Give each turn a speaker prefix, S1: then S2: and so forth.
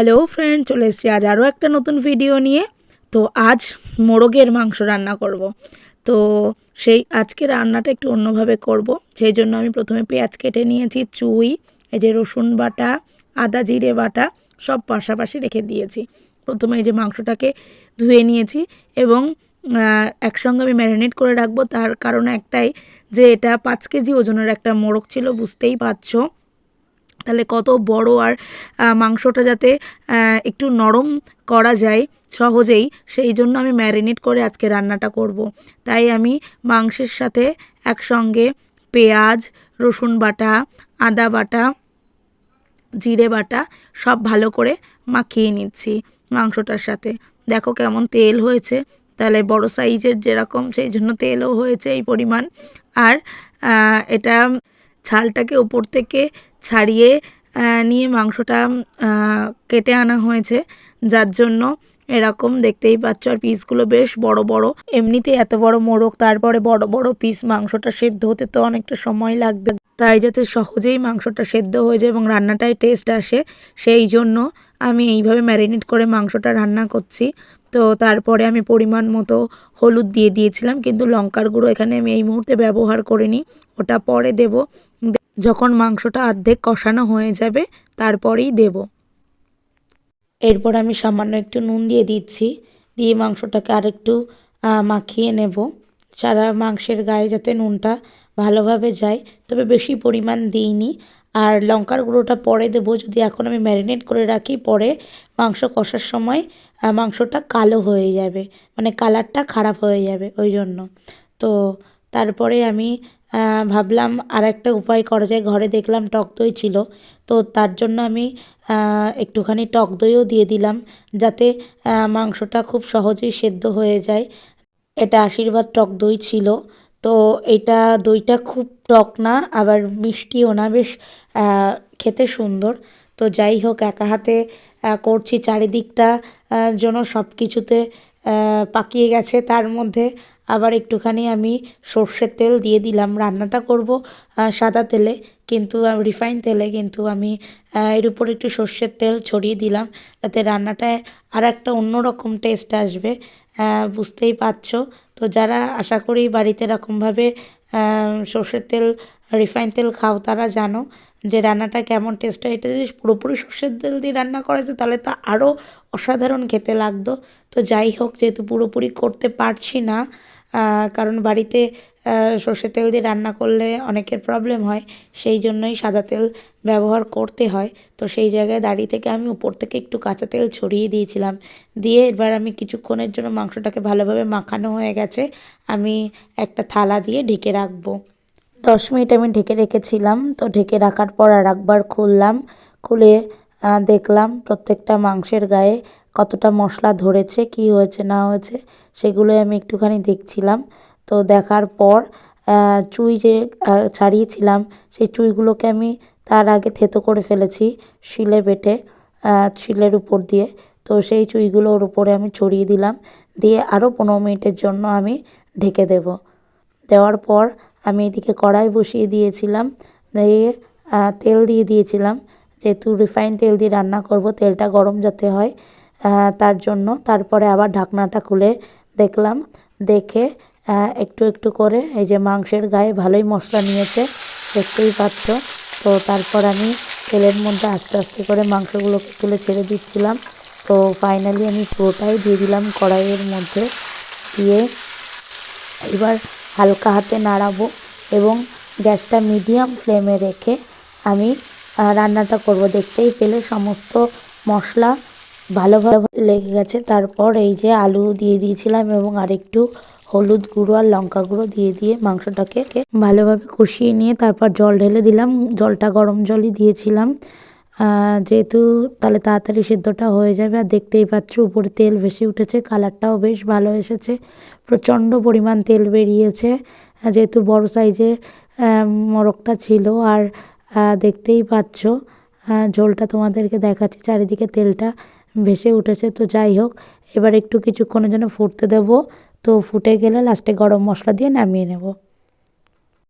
S1: Hello friend চলে এসেছি আজ আরও একটা নতুন ভিডিও নিয়ে তো আজ মোরগের মাংস রান্না করব। তো সেই আজকে রান্নাটা একটু অন্যভাবে করব। সেই জন্য আমি প্রথমে পেঁয়াজ কেটে নিয়েছি, চুই, এই যে রসুন বাটা, আদা জিরে বাটা, সব পাশাপাশি রেখে দিয়েছি প্রথমে এই যে মাংসটাকে ধুয়ে নিয়েছি এবং একসঙ্গে আমি ম্যারিনেট করে রাখব তার কারণ একটাই যে এটা পাঁচ কেজি ওজনের একটা মোরগ ছিল, বুঝতেই পারছ তাহলে কত বড় আর মাংসটা যাতে একটু নরম করা যায় সহজেই, সেই জন্য আমি ম্যারিনেট করে আজকে রান্নাটা করব। তাই আমি মাংসের সাথে একসঙ্গে পেঁয়াজ, রসুন বাটা, আদা বাটা, জিরে বাটা সব ভালো করে মাখিয়ে নিচ্ছি মাংসটার সাথে। দেখো কেমন তেল হয়েছে। তাহলে বড় সাইজের যেরকম, সেই জন্য তেলও হয়েছে এই পরিমাণ। আর এটা ছালটাকে উপর থেকে ছাড়িয়ে নিয়ে মাংসটা কেটে আনা হয়েছে। যার জন্য এরকম দেখতেই পাচ্ছ, আর পিসগুলো বেশ বড় বড়। এমনিতে এত বড় মোরগ তারপরে বড় বড় পিস মাংসটা সেদ্ধ হতে তো অনেকটা সময় লাগবে। তাই যাতে সহজেই মাংসটা সেদ্ধ হয়ে যায় এবং রান্নাটায় টেস্ট আসে, সেই জন্য আমি এইভাবে ম্যারিনেট করে মাংসটা রান্না করছি। তো তারপরে আমি পরিমাণ মতো হলুদ দিয়ে দিয়েছিলাম, কিন্তু লঙ্কার গুঁড়ো এখানে আমি এই মুহূর্তে ব্যবহার করিনি। ওটা পরে দেব। যখন মাংসটা অর্ধেক কষানো হয়ে যাবে, তারপরেই দেব। এরপর আমি সামান্য একটু নুন দিয়ে দিচ্ছি, দিয়ে মাংসটাকে আরেকটু মাখিয়ে নেব। সারা মাংসের গায়ে যাতে নুনটা ভালোভাবে যায়, তবে বেশি পরিমাণ দিইনি। আর লঙ্কার গুঁড়োটা পরে দেবো, যদি এখন আমি ম্যারিনেট করে রাখি, পরে মাংস কষার সময় মাংসটা কালো হয়ে যাবে মানে কালারটা খারাপ হয়ে যাবে, ওই জন্য। তো তারপরে আমি ভাবলাম আর একটা উপায় করা যায়। ঘরে দেখলাম টক দই ছিল, তো তার জন্য আমি একটুখানি টক দইও দিয়ে দিলাম যাতে মাংসটা খুব সহজেই সেদ্ধ হয়ে যায়। এটা আশীর্বাদ টক দই ছিল, তো এটা দইটা খুব টক না, আবার মিষ্টিও না, বেশ খেতে সুন্দর। তো যাই হোক, একা হাতে করছি। চারিদিকটা যেন সব কিছুতে পাকিয়ে গেছে। তার মধ্যে আবার একটুখানি আমি সর্ষের তেল দিয়ে দিলাম। রান্নাটা করব সাদা তেলে, কিন্তু রিফাইন তেলে, কিন্তু আমি এর উপর একটু সর্ষের তেল ছড়িয়ে দিলাম। তাতে রান্নাটায় আর একটা অন্যরকম টেস্ট আসবে। বুঝতেই পারছ। তো যারা আশা করি বাড়িতে এরকমভাবে সর্ষের তেল রিফাইন তেল খাও, তারা জানো যে রান্নাটা কেমন টেস্ট হয়। এটা যদি পুরোপুরি সর্ষের তেল দিয়ে রান্না করা যেত, তাহলে তো আরও অসাধারণ খেতে লাগতো। তো যাই হোক, যেহেতু পুরোপুরি করতে পারছি না কারণ বাড়িতে সর্ষের তেল দিয়ে রান্না করলে অনেকের প্রবলেম হয়, সেই জন্যই সাদা তেল ব্যবহার করতে হয়। তো সেই জায়গায় দাঁড়িয়ে থেকে আমি উপর থেকে একটু কাঁচা তেল ছড়িয়ে দিয়েছিলাম। দিয়ে এবার আমি কিছুক্ষণের জন্য মাংসটাকে ভালোভাবে মাখানো হয়ে গেছে। আমি একটা থালা দিয়ে ঢেকে রাখব। দশ মিনিট আমি ঢেকে রেখেছিলাম। তো ঢেকে রাখার পর আর একবার খুললাম। খুলে দেখলাম প্রত্যেকটা মাংসের গায়ে কতটা মশলা ধরেছে, কি হয়েছে, না হয়েছে, সেগুলোই আমি একটুখানি দেখছিলাম। তো দেখার পর চুই যে ছাড়িয়েছিলাম, সেই চুইগুলোকে আমি তার আগে থেতো করে ফেলেছি শিলে বেটে শিলের উপর দিয়ে। তো সেই চুইগুলো ওর উপরে আমি ছড়িয়ে দিলাম, দিয়ে আরও পনেরো মিনিটের জন্য আমি ঢেকে দেবো। দেওয়ার পর আমি এদিকে কড়াই বসিয়ে দিয়েছিলাম, দিয়ে তেল দিয়ে দিয়েছিলাম। যেহেতু রিফাইন তেল দিয়ে রান্না করব, তেলটা গরম যাতে হয় তার জন্য। তারপরে আবার ঢাকনাটা খুলে দেখলাম। দেখে একটু একটু করে এই যে মাংসের গায়ে ভালোই মশলা নিয়েছে, দেখতেই পাচ্ছ। তো তারপর আমি তেলের মধ্যে আস্তে আস্তে করে মাংসগুলোকে তুলে ছেড়ে দিচ্ছিলাম। তো ফাইনালি আমি পুরোটাই দিয়ে দিলাম কড়াইয়ের মধ্যে। দিয়ে এবার হালকা হাতে নাড়াবো এবং গ্যাসটা মিডিয়াম ফ্লেমে রেখে আমি রান্নাটা করব। দেখতেই পেলে সমস্ত মশলা ভালোভাবে লেগে গেছে। তারপর এই যে আলু দিয়ে দিয়েছিলাম এবং আরেকটু হলুদ গুঁড়ো আর লঙ্কা গুঁড়ো দিয়ে দিয়ে মাংসটাকে ভালোভাবে কষিয়ে নিয়ে তারপর জল ঢেলে দিলাম। জলটা গরম জলই দিয়েছিলাম। যেহেতু তাহলে তাড়াতাড়ি সেদ্ধটা হয়ে যাবে আর দেখতেই পাচ্ছ উপরে তেল বেশি উঠেছে, কালারটাও বেশ ভালো এসেছে। প্রচণ্ড পরিমাণ তেল বেরিয়েছে। যেহেতু বড় সাইজের মোরগটা ছিল আর দেখতেই পাচ্ছ ঝোলটা তোমাদেরকে দেখাচ্ছি চারিদিকে তেলটা। ভেসে উঠেছে, তো যাই হোক, এবার একটু কিছুক্ষণের জন্য ফুটতে দেবো। তো ফুটে গেলে লাস্টে গরম মশলা দিয়ে নামিয়ে নেব।